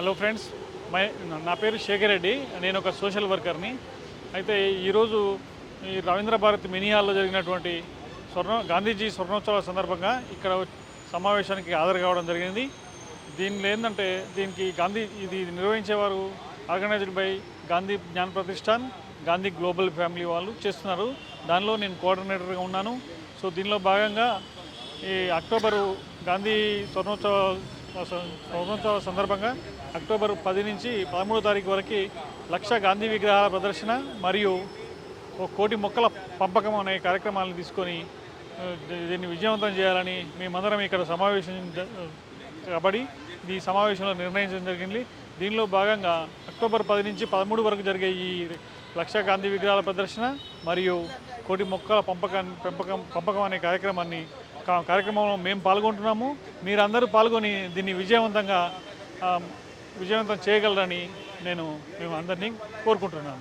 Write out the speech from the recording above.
Hello friends my నా పేరు శేఖర్ రెడ్డి నేను ఒక సోషల్ వర్కర్ని. అయితే ఈరోజు ఈ రవీంద్ర భారత్ మినీ హాల్లో జరిగినటువంటి స్వర్ణ గాంధీజీ స్వర్ణోత్సవ సందర్భంగా ఇక్కడ సమావేశానికి హాజరు కావడం జరిగింది. దీనిలో ఏంటంటే దీనికి గాంధీ ఇది నిర్వహించేవారు ఆర్గనైజ్డ్ బై గాంధీ జ్ఞాన ప్రతిష్టాన్ గాంధీ గ్లోబల్ ఫ్యామిలీ వాళ్ళు చేస్తున్నారు. దానిలో నేను కోఆర్డినేటర్గా ఉన్నాను. సో దీనిలో భాగంగా ఈ అక్టోబరు గాంధీ స్వర్ణోత్సవ స్వర్ణోత్సవ సందర్భంగా అక్టోబర్ పది నుంచి పదమూడో తారీఖు వరకు లక్ష గాంధీ విగ్రహాల ప్రదర్శన మరియు ఒక కోటి మొక్కల పంపకం అనే కార్యక్రమాలను తీసుకొని దీన్ని విజయవంతం చేయాలని మేమందరం ఇక్కడ సమావేశం కాబడి ఈ సమావేశంలో నిర్ణయించడం జరిగింది. దీనిలో భాగంగా అక్టోబర్ పది నుంచి పదమూడు వరకు జరిగే ఈ లక్ష గాంధీ విగ్రహాల ప్రదర్శన మరియు కోటి మొక్కల పంపకం పెంపకం పంపకం అనే కార్యక్రమాన్ని కార్యక్రమంలో మేము పాల్గొంటున్నాము. మీరందరూ పాల్గొని దీన్ని విజయవంతంగా విజయవంతం చేయగలరని నేను మేము అందరినీ కోరుకుంటున్నాను.